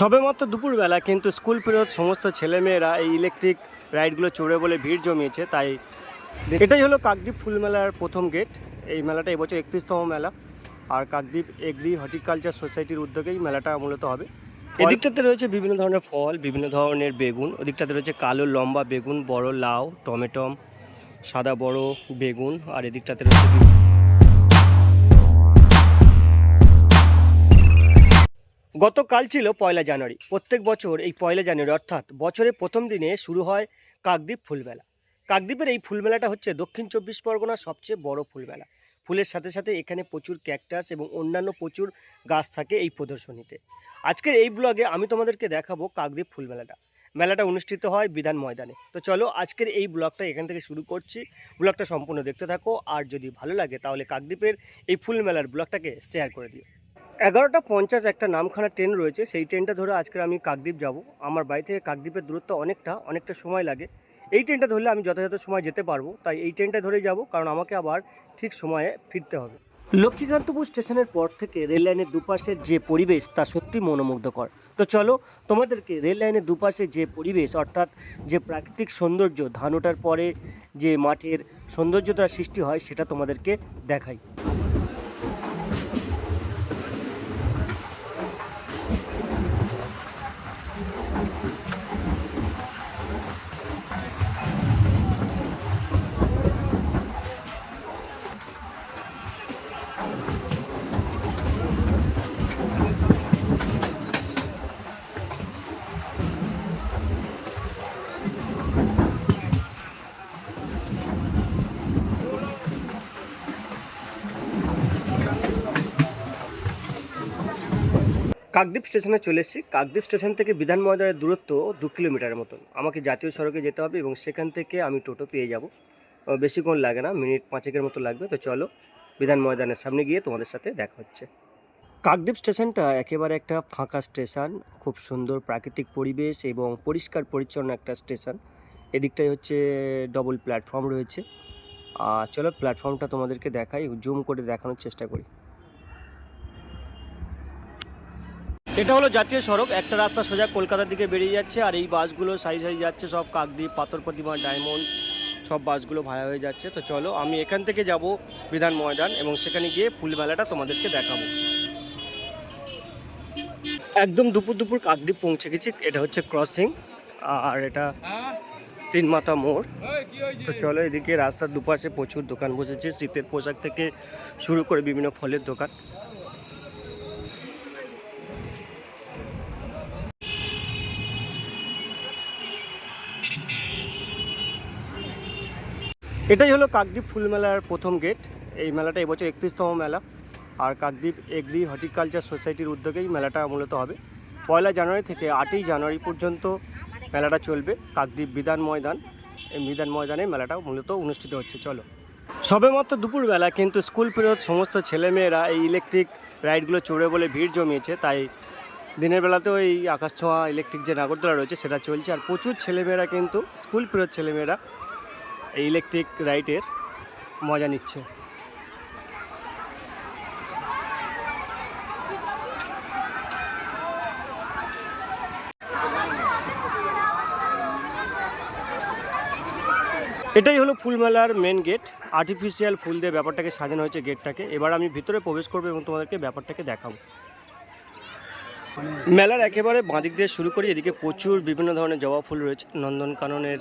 সবেমাত্র দুপুরবেলা কিন্তু স্কুল ফেরত সমস্ত ছেলেমেয়েরা এই ইলেকট্রিক রাইডগুলো চড়ে বলে ভিড় জমিয়েছে, তাই এটাই হলো কাকদ্বীপ ফুল মেলার প্রথম গেট এই মেলাটা এবছর একত্রিশতম মেলা। আর কাকদ্বীপ এগ্রি হর্টিকালচার সোসাইটির উদ্যোগেই মেলাটা মূলত হবে। এদিকটাতে রয়েছে বিভিন্ন ধরনের ফল, বিভিন্ন ধরনের বেগুন। ওদিকটাতে রয়েছে কালো লম্বা বেগুন, বড় লাউ, টমেটম, সাদা বড় বেগুন, আর এদিকটাতে রয়েছে গতকাল ছিল পয়লা জানুয়ারি। প্রত্যেক বছর এই পয়লা জানুয়ারি, অর্থাৎ বছরের প্রথম দিনে শুরু হয় কাকদ্বীপ ফুলমেলা। কাকদ্বীপের এই ফুলমেলাটা হচ্ছে দক্ষিণ চব্বিশ পরগনার সবচেয়ে বড় ফুলমেলা। ফুলের সাথে সাথে এখানে প্রচুর ক্যাকটাস এবং অন্যান্য প্রচুর গাছ থাকে এই প্রদর্শনীতে। আজকের এই ব্লগে আমি তোমাদেরকে দেখাবো কাকদ্বীপ ফুলমেলাটা। মেলাটা অনুষ্ঠিত হয় বিধান ময়দানে। তো চলো আজকের এই ব্লগটা এখান থেকে শুরু করছি। ব্লগটা সম্পূর্ণ দেখতে থাকো। আর যদি ভালো লাগে তাহলে কাকদ্বীপের এই ফুল মেলার ব্লগটাকে শেয়ার করে দিও। এগারোটা পঞ্চাশ একটা নামখানা ট্রেন রয়েছে। সেই ট্রেনটা ধরে আজকে আমি কাকদ্বীপ যাব। আমার বাড়ি থেকে কাকদ্বীপের দূরত্ব অনেকটা অনেকটা সময় লাগে। এই ট্রেনটা ধরলে আমি যথাযথ সময় যেতে পারব। তাই এই ট্রেনটা ধরেই যাব, কারণ আমাকে আবার ঠিক সময়ে ফিরতে হবে। লক্ষ্মীকান্তপুর স্টেশনের পর থেকে রেল লাইনের দুপাশের যে পরিবেশ, তা সত্যি মনোমুগ্ধকর। তো চলো, তোমাদেরকে রেল লাইনের দুপাশে যে পরিবেশ, অর্থাৎ যে প্রাকৃতিক সৌন্দর্য ধান ওঠার পরে যে মাঠের সৌন্দর্যতা সৃষ্টি হয়, সেটা তোমাদেরকে দেখাই। そう。কাকদ্বীপ স্টেশনে চলে এসেছি। কাকদ্বীপ স্টেশন থেকে বিধান ময়দানের দূরত্ব দু কিলোমিটারের মতন। আমাকে জাতীয় সড়কে যেতে হবে এবং সেখান থেকে আমি টোটো পেয়ে যাব। বেশিক্ষণ লাগে না, মিনিট পাঁচেকের মতো লাগবে। তো চলো বিধান ময়দানের সামনে গিয়ে তোমাদের সাথে দেখা হচ্ছে। কাকদ্বীপ স্টেশনটা একেবারে একটা ফাঁকা স্টেশন, খুব সুন্দর প্রাকৃতিক পরিবেশ এবং পরিষ্কার পরিচ্ছন্ন একটা স্টেশন। এদিকটাই হচ্ছে ডবল প্ল্যাটফর্ম রয়েছে। আর চলো প্ল্যাটফর্মটা তোমাদেরকে দেখাই জুম করে দেখানোর চেষ্টা করি। এটা হলো জাতীয় সড়ক। একটা রাস্তা সোজা কলকাতার দিকে বেরিয়ে যাচ্ছে আর এই বাসগুলো সারি সারি যাচ্ছে। সব কাকদ্বীপ, পাথর প্রতিমা, ডায়মন্ড, সব বাসগুলো ভাড়া হয়ে যাচ্ছে। তো চলো, আমি এখান থেকে যাব বিধান ময়দান এবং সেখানে গিয়ে ফুলমেলাটা তোমাদেরকে দেখাবো। একদম দুপুর দুপুর কাকদ্বীপ পৌঁছে গেছি। এটা হচ্ছে ক্রসিং আর এটা তিন মাথা মোড়। তো চলো এদিকে রাস্তার দুপাশে প্রচুর দোকান বসেছে। শীতের পোশাক থেকে শুরু করে বিভিন্ন ফলের দোকান। এটাই হলো কাকদ্বীপ ফুল মেলার প্রথম গেট এই মেলাটা এবছর একত্রিশতম মেলা। আর কাকদ্বীপ এগ্রি হর্টিকালচার সোসাইটির উদ্যোগেই মেলাটা মূলত হবে। পয়লা জানুয়ারি থেকে আটই জানুয়ারি পর্যন্ত মেলাটা চলবে। কাকদ্বীপ বিধান ময়দান। এই বিধান ময়দানে মেলাটা মূলত অনুষ্ঠিত হচ্ছে। চলো। সবেমাত্র দুপুরবেলা কিন্তু স্কুল ফেরত সমস্ত ছেলেমেয়েরা এই ইলেকট্রিক রাইডগুলো চড়ে বলে ভিড় জমিয়েছে। তাই দিনের বেলাতেও এই আকাশ ছোঁয়া ইলেকট্রিক যে নাগরদোলা রয়েছে, সেটা চলছে। আর প্রচুর ছেলেমেয়েরা কিন্তু, স্কুল ফেরত ছেলেমেয়েরা এই ইলেকট্রিক রাইডের মজা নিচ্ছে। এটাই হলো ফুলমেলার মেন গেট আর্টিফিশিয়াল ফুল দিয়ে ব্যাপারটাকে সাজানো হয়েছে গেটটাকে এবার আমি ভিতরে প্রবেশ করব এবং তোমাদেরকে ব্যাপারটাকে দেখাবো। মেলার একেবারে বাঁদিক দিয়ে শুরু করি এদিকে প্রচুর বিভিন্ন ধরনের জবা ফুল রয়েছে। নন্দনকাননের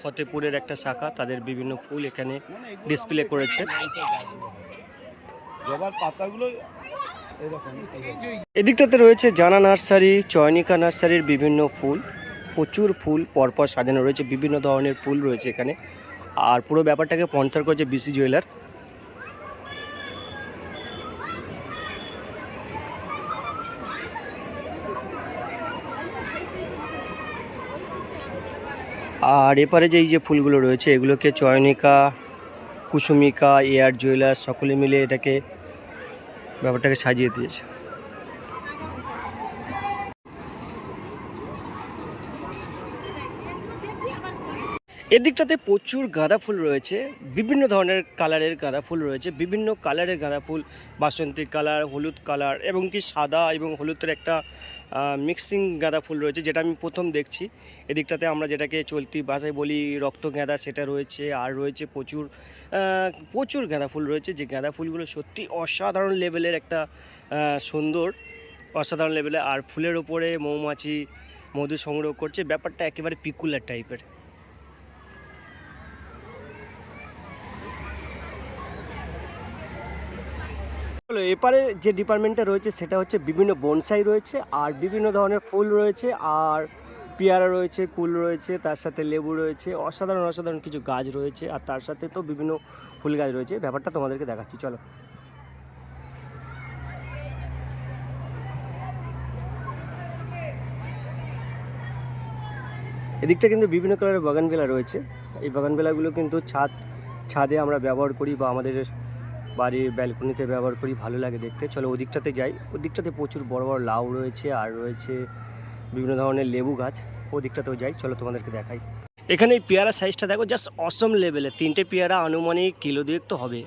ফতেপুরের একটা শাখা তাদের বিভিন্ন ফুল এখানে ডিসপ্লে করেছে। জবার পাতাগুলো এদিকটাতে রয়েছে জানা নার্সারি চয়নিকা নার্সারির বিভিন্ন ফুল প্রচুর ফুল পরপর সাজানো রয়েছে বিভিন্ন ধরনের ফুল রয়েছে এখানে। আর পুরো ব্যাপারটাকে স্পন্সার করেছে বিসি জুয়েলার্স আর এপারে যে এই যে ফুলগুলো রয়েছে, এগুলোকে চয়নিকা, কুসুমিকা, এয়ার জুয়েলার্স সকলে মিলে এটাকে, ব্যাপারটাকে সাজিয়ে দিয়েছে। এদিকটাতে প্রচুর গাঁদা ফুল রয়েছে, বিভিন্ন ধরনের কালারের গাঁদা ফুল রয়েছে, বিভিন্ন কালারের গাঁদা ফুল, বাসন্তী কালার, হলুদ কালার, এবং কি সাদা এবং হলুদের একটা মিক্সিং গাঁদা ফুল রয়েছে, যেটা আমি প্রথম দেখছি। এদিকটাতে আমরা যেটাকে চলতি ভাষায় বলি রক্ত গাঁদা, সেটা রয়েছে, আর রয়েছে প্রচুর প্রচুর গাঁদা ফুল রয়েছে। যে গাঁদা ফুলগুলো সত্যি অসাধারণ লেভেলের একটা সুন্দর, অসাধারণ লেভেলে আর ফুলের ওপরে মৌমাছি, মধু সংগ্রহ করছে। ব্যাপারটা একেবারে পিকুলার টাইপের হলো এপারে যে ডিপার্টমেন্টটা রয়েছে সেটা হচ্ছে বিভিন্ন বনসাই রয়েছে, আর বিভিন্ন ধরনের ফুল রয়েছে, আর পেয়ারা রয়েছে, কুল রয়েছে, তার সাথে লেবু রয়েছে, অসাধারণ অসাধারণ কিছু গাছ রয়েছে, আর তার সাথে তো বিভিন্ন ফুল গাছ রয়েছে। ব্যাপারটা তোমাদেরকে দেখাচ্ছি, চলো। এদিকটা কিন্তু বিভিন্ন কালারের বাগানবেলা রয়েছে। এই বাগানবেলাগুলো কিন্তু ছাদ, ছাদে আমরা ব্যবহার করি বা আমাদের বাড়ির ব্যালকনিতে ব্যবহার করি, ভালো লাগে দেখতে। চলো ওদিকটাতে যাই। ওদিকটাতে প্রচুর বড় বড় লাউ রয়েছে আর রয়েছে বিভিন্ন ধরনের লেবু গাছ। ওদিকটাতেও যাই। চলো তোমাদেরকে দেখাই। এখানে এই পেয়ারা সাইজটা দেখো জাস্ট অসম লেভেলে তিনটে পেয়ারা আনুমানিক কিলো দুয়েক তো হবে।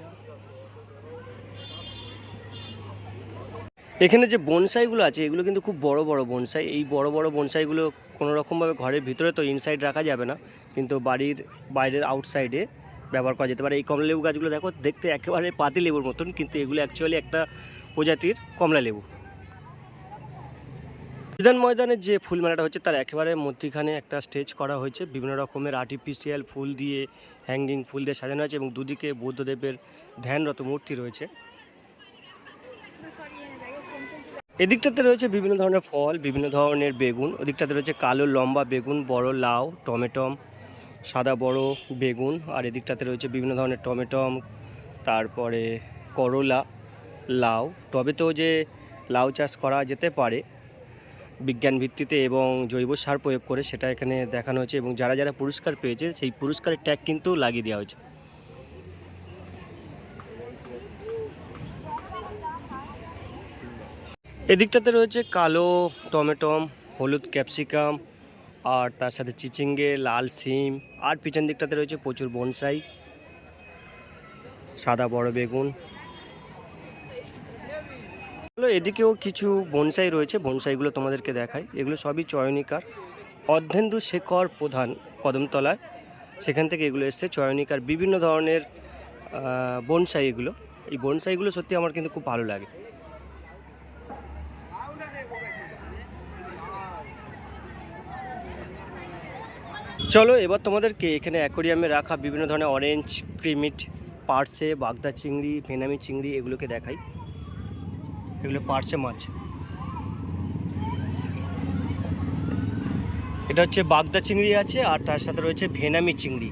এখানে যে বনসাইগুলো আছে, এগুলো কিন্তু খুব বড় বড় বনসাই এই বড় বড় বনসাইগুলো কোনো রকমভাবে ঘরের ভিতরে তো ইনসাইড রাখা যাবে না। কিন্তু বাড়ির বাইরের আউটসাইডে ব্যবহার করা যেতে পারে। এই কমলা লেবু গাছগুলো দেখো, দেখতে একেবারে পাতি লেবুর মতন, কিন্তু এগুলো অ্যাকচুয়ালি একটা প্রজাতির কমলা লেবু। বিধান ময়দানের যে ফুল মেলাটা হচ্ছে, তার একেবারে মধ্যিখানে একটা স্টেজ করা হয়েছে। বিভিন্ন রকমের আর্টিফিশিয়াল ফুল দিয়ে হ্যাঙ্গিং ফুল দিয়ে সাজানো আছে এবং দুদিকে বুদ্ধদেবের ধ্যানরত মূর্তি রয়েছে। এদিকটাতে রয়েছে বিভিন্ন ধরনের ফল, বিভিন্ন ধরনের বেগুন, ওদিকটাতে রয়েছে কালো লম্বা বেগুন, বড় লাউ, টমেটম সাদা বড় বেগুন, আর এদিকটাতে রয়েছে বিভিন্ন ধরনের টমেটম, তারপরে করলা, লাউ। তবে তো যে লাউ চাষ করা যেতে পারে, বিজ্ঞান ভিত্তিতে এবং জৈব সার প্রয়োগ করে সেটা এখানে দেখানো হয়েছে এবং যারা যারা পুরস্কার পেয়েছে, সেই পুরস্কারের ট্যাগ কিন্তু লাগিয়ে দেওয়া হয়েছে। এদিকটাতে রয়েছে কালো টমেটম, হলুদ ক্যাপসিকাম আর তার সাথে চিচিঙ্গে, লাল সিম আর পিছন দিকটাতে রয়েছে প্রচুর বনসাই, সাদা বড় বেগুন। এদিকেও কিছু বনসাই রয়েছে, বনসাইগুলো তোমাদেরকে দেখাই। এগুলো সবই চয়নিকার। অর্ধেন্দু শেখর প্রধান কদমতলায়, সেখান থেকে এগুলো এসছে। চয়নিকার বিভিন্ন ধরনের বনসাই এগুলো। এই বনসাইগুলো সত্যি আমার কিন্তু খুব ভালো লাগে। চলো, এবার তোমাদেরকে এখানে অ্যাকোরিয়ামে রাখা বিভিন্ন ধরনের অরেঞ্জ ক্রিমিট পার্সে বাগদা চিংড়ি ভেনামি চিংড়ি এগুলোকে দেখাই। এগুলো পার্সে মাছ। এটা হচ্ছে বাগদা চিংড়ি আছে, আর তার সাথে রয়েছে ভেনামি চিংড়ি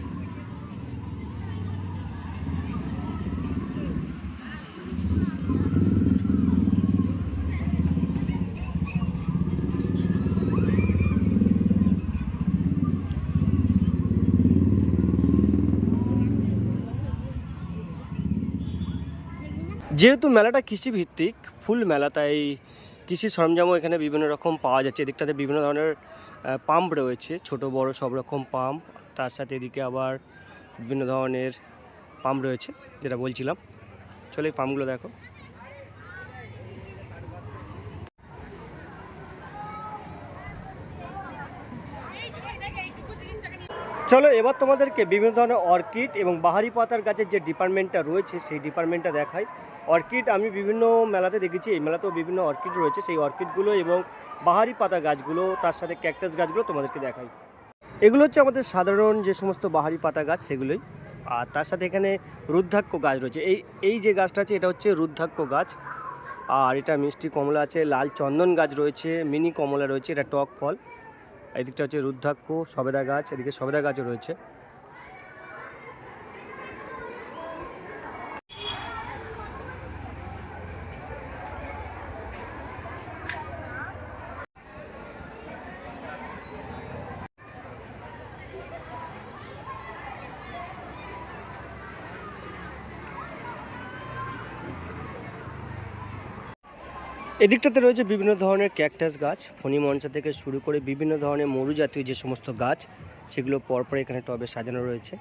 যেহেতু মেলাটা কৃষিভিত্তিক, ফুল মেলা, তাই কৃষি সরঞ্জামও এখানে বিভিন্ন রকম পাওয়া যাচ্ছে। এদিকটাতে বিভিন্ন ধরনের পাম্প রয়েছে, ছোট, বড়, সব রকম পাম্প। তার সাথে এদিকে আবার বিভিন্ন ধরনের পাম্প রয়েছে, যেটা বলছিলাম। চলো এই পাম্পগুলো দেখো। চলো এবার তোমাদেরকে বিভিন্ন ধরনের অর্কিড এবং বাহারি পাতার গাছের যে ডিপার্টমেন্টটা রয়েছে, সেই ডিপার্টমেন্টটা দেখাই। অর্কিড আমি বিভিন্ন মেলাতে দেখেছি, এই মেলাতেও বিভিন্ন অর্কিড রয়েছে। সেই অর্কিডগুলো এবং বাহারি পাতা গাছগুলো, তার সাথে ক্যাকটাস গাছগুলো তোমাদেরকে দেখাই। এগুলো হচ্ছে আমাদের সাধারণ যে সমস্ত বাহারি পাতা গাছ, সেগুলোই। আর তার সাথে এখানে রুদ্রাক্ষ গাছ রয়েছে। এই এই যে গাছটা আছে, এটা হচ্ছে রুদ্রাক্ষ গাছ। আর এটা মিষ্টি কমলা আছে, লাল চন্দন গাছ রয়েছে, মিনি কমলা রয়েছে, এটা টক ফল। এদিকটা হচ্ছে রুদ্রাক্ষ, সবেদা গাছ, এদিকে সবেদা গাছও রয়েছে। এদিকটাতে রয়েছে বিভিন্ন ধরনের ক্যাকটাস গাছ। মঞ্চা থেকে শুরু করে বিভিন্ন ধরনের মরু জাতীয় যে সমস্ত গাছ, সেগুলো পরপর এখানে টবে সাজানো রয়েছে।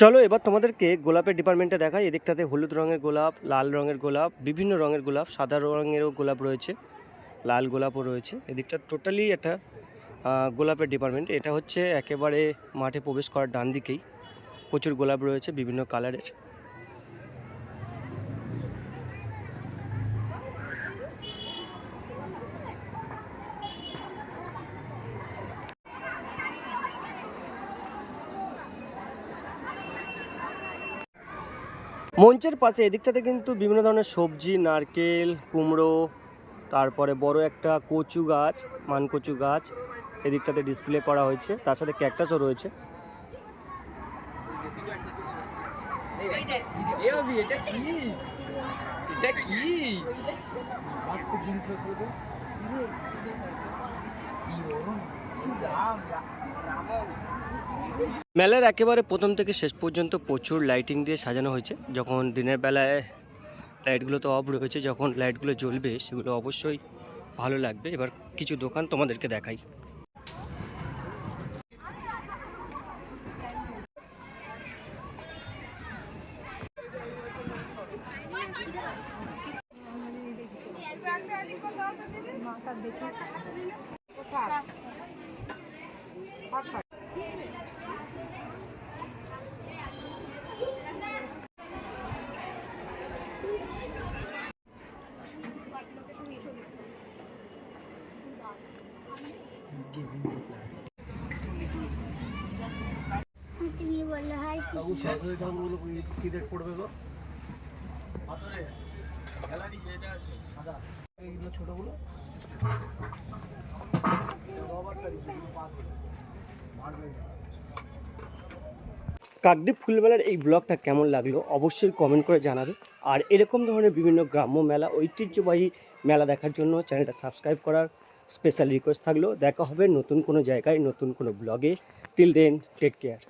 চলো এবার তোমাদেরকে গোলাপের ডিপার্টমেন্টে দেখাই। এদিকটাতে হলুদ রঙের গোলাপ, লাল রঙের গোলাপ, বিভিন্ন রঙের গোলাপ, সাদা রঙেরও গোলাপ রয়েছে, লাল গোলাপও রয়েছে। এদিকটা টোটালি একটা গোলাপের ডিপার্টমেন্ট এটা হচ্ছে একেবারে মাঠে প্রবেশ করার ডান দিকেই প্রচুর গোলাপ রয়েছে বিভিন্ন কালারের মঞ্চের পাশে এদিকটাতে কিন্তু বিভিন্ন ধরনের সবজি নারকেল কুমড়ো তারপরে বড় একটা কচু গাছ মান কচু গাছ এদিকটাতে ডিসপ্লে করা হয়েছে তার সাথে ক্যাকটাসও রয়েছে মেলার একেবারে প্রথম থেকে শেষ পর্যন্ত প্রচুর লাইটিং দিয়ে সাজানো হয়েছে। যখন দিনের বেলায় লাইটগুলো তো অফ রয়েছে, যখন লাইটগুলো জ্বলবে, সেগুলো অবশ্যই ভালো লাগবে। এবার কিছু দোকান তোমাদেরকে দেখাই। কাকদ্বীপ ফুলমেলার এই ব্লগটা কেমন লাগল অবশ্যই কমেন্ট করে জানাবে। আর এরকম ধরনের বিভিন্ন গ্রাম্য মেলা, ঐতিহ্যবাহী মেলা দেখার জন্য চ্যানেলটা সাবস্ক্রাইব করার স্পেশাল রিকোয়েস্ট থাকল। দেখা হবে নতুন কোনো জায়গায়, নতুন কোনো ব্লগে টিল দেন টেক কেয়ার